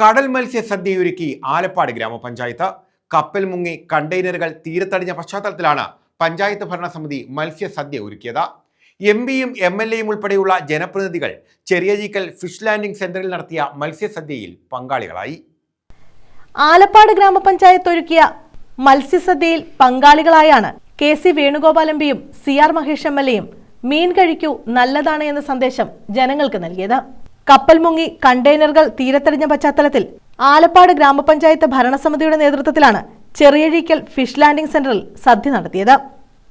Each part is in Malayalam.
കടൽ മത്സ്യ സദ്യയൊരുക്കി ആലപ്പാട് ഗ്രാമപഞ്ചായത്ത്. കപ്പൽ മുങ്ങി കണ്ടെയ്നറുകൾ തീരത്തടിഞ്ഞ പശ്ചാത്തലത്തിലാണ് പഞ്ചായത്ത് ഭരണസമിതി മത്സ്യ സദ്യ ഒരുക്കിയത്. എം പിയും എം എൽ എയും ഉൾപ്പെടെയുള്ള ജനപ്രതിനിധികൾ ചെറിയജീക്കൽ ഫിഷ് ലാൻഡിംഗ് സെന്ററിൽ നടത്തിയ മത്സ്യസദ്യയിൽ പങ്കാളികളായി. ആലപ്പാട് ഗ്രാമപഞ്ചായത്ത് ഒരുക്കിയ മത്സ്യസദ്യയിൽ പങ്കാളികളായാണ് കെ സി വേണുഗോപാൽ എം പിയും C R Mahesh M L എയും മീൻ കഴിക്കൂ നല്ലതാണ് എന്ന സന്ദേശം ജനങ്ങൾക്ക് നൽകിയത്. കപ്പൽ മുങ്ങി കണ്ടെയ്നറുകൾ തീരത്തടിഞ്ഞ പശ്ചാത്തലത്തിൽ ആലപ്പാട് ഗ്രാമപഞ്ചായത്ത് ഭരണസമിതിയുടെ നേതൃത്വത്തിലാണ് ചെറിയഴീക്കൽ ഫിഷ് ലാൻഡിംഗ് സെന്ററിൽ സദ്യ നടത്തിയത്.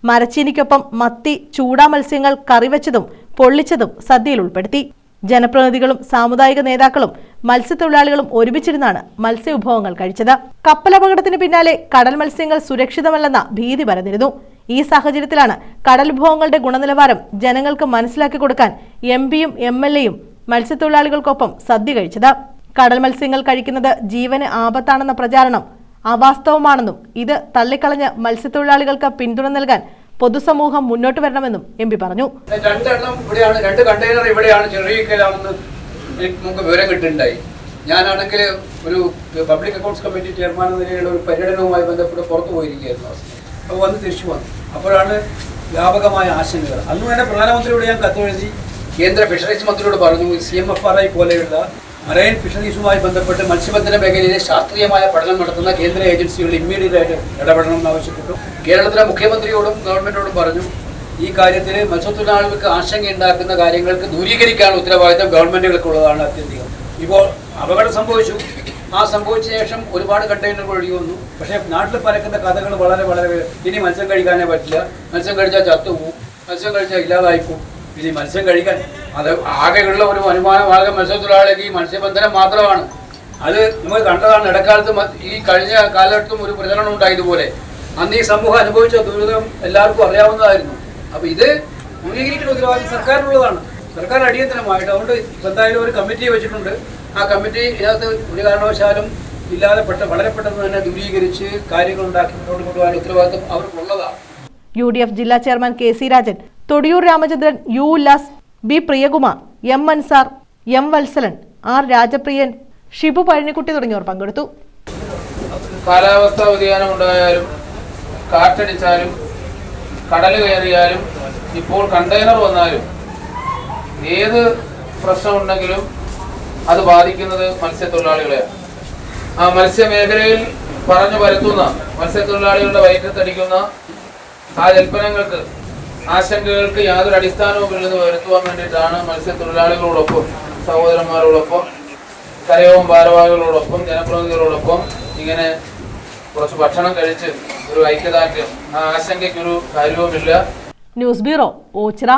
മരച്ചീനിക്കൊപ്പം മത്തി ചൂടാ മത്സ്യങ്ങൾ കറിവെച്ചതും പൊള്ളിച്ചതും സദ്യയിൽ ഉൾപ്പെടുത്തി. ജനപ്രതിനിധികളും സാമുദായിക നേതാക്കളും മത്സ്യത്തൊഴിലാളികളും ഒരുമിച്ചിരുന്നാണ് മത്സ്യവിഭവങ്ങൾ കഴിച്ചത്. കപ്പലപകടത്തിന് പിന്നാലെ കടൽ മത്സ്യങ്ങൾ സുരക്ഷിതമല്ലെന്ന ഭീതി പരന്നിരുന്നു. ഈ സാഹചര്യത്തിലാണ് കടൽ വിഭവങ്ങളുടെ ഗുണനിലവാരം ജനങ്ങൾക്ക് മനസ്സിലാക്കി കൊടുക്കാൻ എം പിയും എം എൽ എയും മത്സ്യത്തൊഴിലാളികൾക്കൊപ്പം സദ്യ കഴിച്ചത്. കടൽ മത്സ്യങ്ങൾ കഴിക്കുന്നത് ജീവന് ആപത്താണെന്ന പ്രചാരണം അവാസ്തവമാണെന്നും ഇത് തള്ളിക്കളഞ്ഞ് മത്സ്യത്തൊഴിലാളികൾക്ക് പിന്തുണ നൽകാൻ പൊതുസമൂഹം മുന്നോട്ട് വരണമെന്നും എം പി പറഞ്ഞു. രണ്ടെണ്ണം ഇവിടെയാണ് രണ്ട് ഇവിടെയാണ് നമുക്ക് വിവരം ഞാനാണെങ്കിൽ ഒരു പബ്ലിക് അക്കൗണ്ട്സ് കമ്മിറ്റി ചെയർമാൻ എന്ന നിലയിലുള്ള ഒരു പര്യടനവുമായി ബന്ധപ്പെട്ട് പുറത്തു പോയിരിക്കുകയായിരുന്നു അപ്പോൾ വന്ന് തിരിച്ചു വന്നു. അപ്പോഴാണ് വ്യാപകമായ ആശങ്കകൾ. അന്ന് തന്നെ പ്രധാനമന്ത്രിയോട് ഞാൻ കത്തെഴുതി കേന്ദ്ര ഫിഷറീസ് മന്ത്രിയോട് പറഞ്ഞു C M F R I പോലെയുള്ള മറൈൻ ഫിഷറീസുമായി ബന്ധപ്പെട്ട് മത്സ്യബന്ധന മേഖലയിലെ ശാസ്ത്രീയമായ പഠനം നടത്തുന്ന കേന്ദ്ര ഏജൻസികൾ ഇമ്മീഡിയറ്റ് ആയിട്ട് ഇടപെടണം എന്നാവശ്യപ്പെട്ടു കേരളത്തിലെ മുഖ്യമന്ത്രിയോടും ഗവൺമെന്റിനോടും പറഞ്ഞു ഈ കാര്യത്തിൽ മത്സ്യത്തൊഴിലാളികൾക്ക് ആശങ്കയുണ്ടാക്കുന്ന കാര്യങ്ങൾക്ക് ദൂരീകരിക്കാനുള്ള ഉത്തരവാദിത്തം ഗവൺമെന്റുകൾക്കുള്ളതാണ് അത്യന്തികം ഇപ്പോൾ അപകടം സംഭവിച്ചു. ആ സംഭവിച്ച ശേഷം ഒരുപാട് കണ്ടെയ്നറുകൾ ഒഴുകി വന്നു. പക്ഷേ നാട്ടിൽ പരക്കുന്ന കഥകൾ വളരെ വളരെ ഇനി മത്സ്യം കഴിക്കാനേ പറ്റില്ല. മത്സ്യം കഴിച്ചാൽ ചത്തുപോകും. മത്സ്യം കഴിച്ചാൽ ഇല്ലാതായിപ്പോവും ഇനി മത്സ്യം കഴിക്കാൻ. അത് ആകെയുള്ള ഒരു വരുമാനമാർഗം മത്സ്യത്തൊഴിലാളിക്ക് ഈ മത്സ്യബന്ധനം മാത്രമാണ്. അത് നമ്മൾ കണ്ടതാണ് ഇടക്കാലത്ത് ഈ കഴിഞ്ഞ കാലഘട്ടത്തും ഒരു പ്രചരണം ഉണ്ടായതുപോലെ അന്ന് ഈ സമൂഹം അനുഭവിച്ച ദുരിതം എല്ലാവർക്കും അറിയാവുന്നതായിരുന്നു. അപ്പോൾ ഇത് അംഗീകരിക്കുന്ന ഉത്തരവാദിത്വം സർക്കാരിനുള്ളതാണ്. സർക്കാർ അടിയന്തരമായിട്ട് അതുകൊണ്ട് എന്തായാലും ഒരു കമ്മിറ്റി വെച്ചിട്ടുണ്ട്. ആ കമ്മിറ്റി ഇതിനകത്ത് ഒരു കാരണവശാലും ഇല്ലാതെ പെട്ട വളരെ പെട്ടെന്ന് തന്നെ ദൂരീകരിച്ച് കാര്യങ്ങൾ ഉണ്ടാക്കി മുന്നോട്ട് കൊണ്ടുപോകാൻ ഉത്തരവാദിത്വം അവർക്കുള്ളതാണ്. യു ഡി എഫ് ജില്ലാ chairman K C Rajan Thodiyoor Ramachandran U Ullas B Priyakumar M Ansar M Vatsalan R Rajapriyan Shibu Pazhanikkutty തുടങ്ങിയവർ പങ്കെടുത്തു. കാലാവസ്ഥാ വ്യതിയാനം ഉണ്ടായാലും കാറ്റടിച്ചാലും കടൽ കയറിയാലും ഇപ്പോൾ കണ്ടെയ്നർ വന്നാലും ഏത് പ്രശ്നമുണ്ടെങ്കിലും അത് ബാധിക്കുന്നത് മത്സ്യത്തൊഴിലാളികളെയാണ്. ആ മത്സ്യമേഖലയിൽ പറഞ്ഞു വരുത്തുന്ന മത്സ്യത്തൊഴിലാളികളുടെ വയറ്റത്തടിക്കുന്ന ആ ജൽപ്പനങ്ങൾക്ക് ആശങ്കകൾക്ക് യാതൊരു അടിസ്ഥാനവുമില്ലെന്ന് വരുത്തുവാൻ വേണ്ടിയിട്ടാണ് മത്സ്യത്തൊഴിലാളികളോടൊപ്പം സഹോദരന്മാരോടൊപ്പം കരയവും ഭാരവാഹികളോടൊപ്പം ജനപ്രതിനിധികളോടൊപ്പം ഇങ്ങനെ കുറച്ച് ഭക്ഷണം കഴിച്ച് ഒരു ഐക്യദാർഢ്യം. ആ ആശങ്കയ്ക്കൊരു കാര്യവുമില്ല. News bureau Ochira.